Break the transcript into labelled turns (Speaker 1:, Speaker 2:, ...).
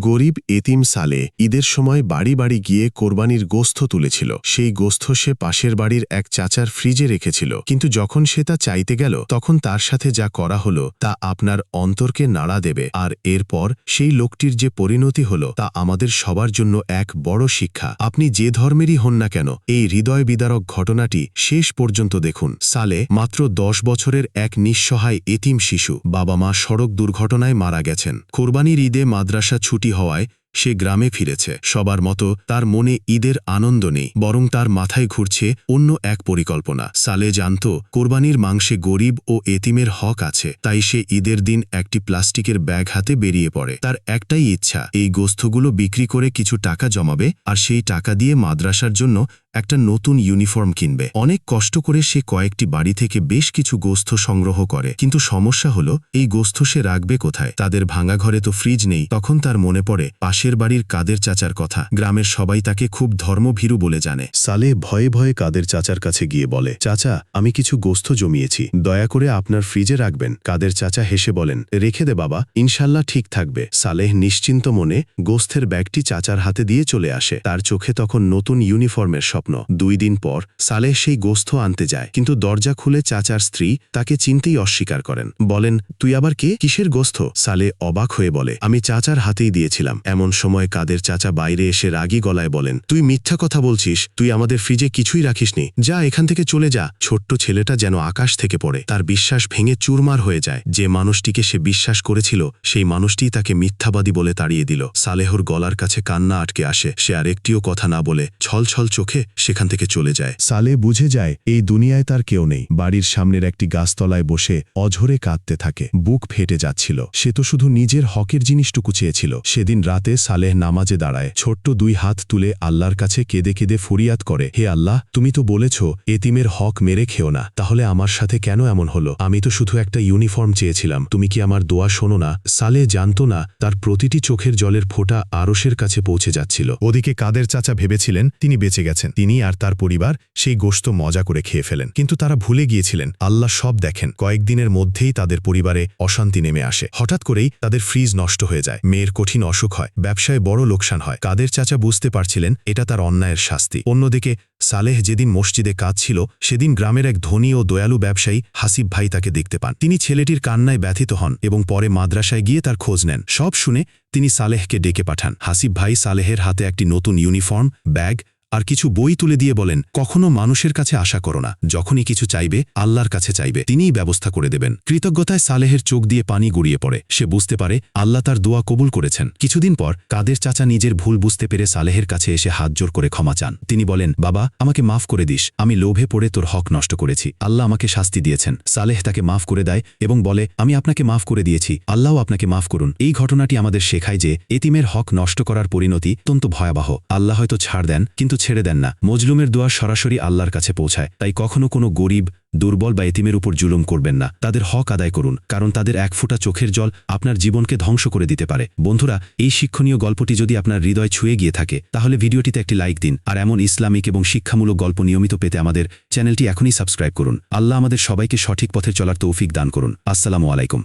Speaker 1: গরিব এতিম সালে ঈদের সময় বাড়ি বাড়ি গিয়ে কোরবানির গোস্ত তুলেছিল। সেই গোস্ত সে পাশের বাড়ির এক চাচার ফ্রিজে রেখেছিল। কিন্তু যখন সে তা চাইতে গেল, তখন তার সাথে যা করা হলো, তা আপনার অন্তরকে নাড়া দেবে। আর এরপর সেই লোকটির যে পরিণতি হলো, তা আমাদের সবার জন্য এক বড় শিক্ষা। আপনি যে ধর্মেরই হন না কেন, এই হৃদয় বিদারক ঘটনাটি শেষ পর্যন্ত দেখুন। সালে মাত্র দশ বছরের এক নিঃসহায় এতিম শিশু বাবা মা সড়ক দুর্ঘটনায় মারা গেছেন। কোরবানির ঈদে মাদ্রাসা ছুটি হওয়ায় সে গ্রামে ফিরেছে। সবার মতো তার মনে ঈদের আনন্দ নেই, বরং তার মাথায় ঘুরছে অন্য এক পরিকল্পনা। সালে জানত, কোরবানির মাংসে গরিব ও এতিমের হক আছে, তাই সে ঈদের দিন একটি প্লাস্টিকের ব্যাগ হাতে বেরিয়ে পড়ে। তার একটাই ইচ্ছা, এই গোস্থগুলো বিক্রি করে কিছু টাকা জমাবে, আর সেই টাকা দিয়ে মাদ্রাসার জন্য একটা নতুন ইউনিফর্ম কিনবে। অনেক কষ্ট করে সে কয়েকটি বাড়ি থেকে বেশ কিছু গোস্থ সংগ্রহ করে। কিন্তু সমস্যা হলো, এই গোস্থ সে রাখবে কোথায়? তাদের ভাঙা ঘরে তো ফ্রিজ নেই। তখন তার মনে পড়ে, পাশের বাড়ির কাদের চাচার কথা। গ্রামের সবাই তাকে খুব ধর্মভীরু বলে জানে। সালে ভয়ে ভয়ে কাদের চাচার কাছে গিয়ে বলে, চাচা, আমি কিছু গোস্থ জমিয়েছি। দয়া করে আপনার ফ্রিজে রাখবেন। কাদের চাচা হেসে বলেন, রেখে দে বাবা, ইনশাল্লাহ ঠিক থাকবে। সালেহ নিশ্চিন্ত মনে গোস্থের ব্যাগটি চাচার হাতে দিয়ে চলে আসে। তার চোখে তখন নতুন ইউনিফর্মের স্বপ্ন। দুই দিন পর সালেহ সেই গোস্থ আনতে যায়, কিন্তু দরজা খুলে চাচার স্ত্রী তাকে চিনতেই অস্বীকার করেন। বলেন, তুই আবার কে? কিসের গোস্থ সালে অবাক হয়ে বলে, আমি চাচার হাতেই দিয়েছিলাম। এমন সময় কাদের চাচা বাইরে এসে রাগী গলায় বলেন, তুই মিথ্যা কথা বলছিস, তুই আমাদের ফ্রিজে কিছুই রাখিসনি। যা, এখান থেকে চলে যা। ছোট্ট ছেলেটা যেন আকাশ থেকে পড়ে, তার বিশ্বাস ভেঙে চুরমার হয়ে যায়। যে মানুষটিকে সে বিশ্বাস করেছিল, সেই মানুষটিই তাকে মিথ্যাবাদী বলে তাড়িয়ে দিল। সালেহর গলার কাছে কান্না আটকে আসে। সে আর একটিও কথা না বলে ছলছল চোখে সেখান থেকে চলে যায়। সালে বুঝে যায় এই দুনিয়ায় তার কেউ নেই। বাড়ির সামনের একটি গাছতলায় বসে অঝরে কাঁদতে থাকে। বুক ফেটে যাচ্ছিল। সে তো শুধু নিজের হকের জিনিসটুকু চেয়েছিল। সেদিন রাতে সালেহ নামাজে দাঁড়ায়। ছোট্ট দুই হাত তুলে আল্লাহর কাছে কেঁদে কেঁদে ফরিয়াদ করে হে আল্লাহ তুমি তো বলেছ এতিমের হক মেরে খেও না। তাহলে আমার সাথে কেন এমন হলো? আমি তো শুধু একটা ইউনিফর্ম চেয়েছিলাম। তুমি কি আমার দোয়া শোনো না সালে জানত না তার প্রতিটি চোখের জলের ফোঁটা আরশের কাছে পৌঁছে যাচ্ছিল।
Speaker 2: ওদিকে কাদের চাচা ভেবেছিলেন তিনি বেঁচে গেছেন। তিনি আর তার পরিবার সেই গোশত মজা করে খেয়ে ফেলেন। কিন্তু তারা ভুলে গিয়েছিলেন, আল্লাহ সব দেখেন। কয়েকদিনের মধ্যেই তাদের পরিবারে অশান্তি নেমে আসে। হঠাৎ করেই তাদের ফ্রিজ নষ্ট হয়ে যায়। মেয়ের কঠিন অসুখ হয়, ব্যবসায় বড় লোকসান হয়। কাদের চাচা বুঝতে পারছিলেন, এটা তার অন্যায়ের শাস্তি। অন্যদিকে, সালেহ যেদিন মসজিদে কাজ ছিল সেদিন গ্রামের এক ধনী ও দয়ালু ব্যবসায়ী হাসিব ভাই তাকে দেখতে পান। তিনি ছেলেটির কান্নায় ব্যথিত হন এবং পরে মাদ্রাসায় গিয়ে তার খোঁজ নেন। সব শুনে তিনি সালেহকে ডেকে পাঠান। হাসিব ভাই সালেহের হাতে একটি নতুন ইউনিফর্ম, ব্যাগ আর কিছু বই তুলে দিয়ে বলেন, কখনো মানুষের কাছে আশা করো না, যখনই কিছু চাইবে, আল্লাহর কাছে চাইবে। তিনিই ব্যবস্থা করে দেবেন। কৃতজ্ঞতায় সালেহের চোখ দিয়ে পানি গড়িয়ে পড়ে। সে বুঝতে পারে, আল্লাহ তার দোয়া কবুল করেছেন। কিছুদিন পর, কাদের চাচা নিজের ভুল বুঝতে পেরে সালেহের কাছে এসে হাত জোর করে ক্ষমা চান। তিনি বলেন, বাবা, আমাকে মাফ করে দিস। আমি লোভে পড়ে তোর হক নষ্ট করেছি। আল্লাহ আমাকে শাস্তি দিয়েছেন। সালেহ তাকে মাফ করে দেয় এবং বলে, আমি আপনাকে মাফ করে দিয়েছি। আল্লাহও আপনাকে মাফ করুন। এই ঘটনাটি আমাদের শেখায় যে, এতিমের হক নষ্ট করার পরিণতি অত্যন্ত ভয়াবহ। আল্লাহ হয়তো ছাড় দেন, কিন্তু ছেড়ে দেন না। মজলুমের দোয়া সরাসরি আল্লাহর কাছে পৌঁছায়। তাই কখনো কোনো গরিব, দুর্বল বা এতিমের উপর জুলুম করবেন না। তাদের হক আদায় করুন, কারণ তাদের এক ফোঁটা চোখের জল আপনার জীবনকে ধ্বংস করে দিতে পারে। বন্ধুরা, এই শিক্ষণীয় গল্পটি যদি আপনার হৃদয় ছুঁয়ে গিয়ে থাকে, তাহলে ভিডিওটিতে একটি লাইক দিন। আর এমন ইসলামিক এবং শিক্ষামূলক গল্প নিয়মিত পেতে আমাদের চ্যানেলটি এখনই সাবস্ক্রাইব করুন। আল্লাহ আমাদের সবাইকে সঠিক পথে চলার তৌফিক দান করুন। আসসালামু আলাইকুম।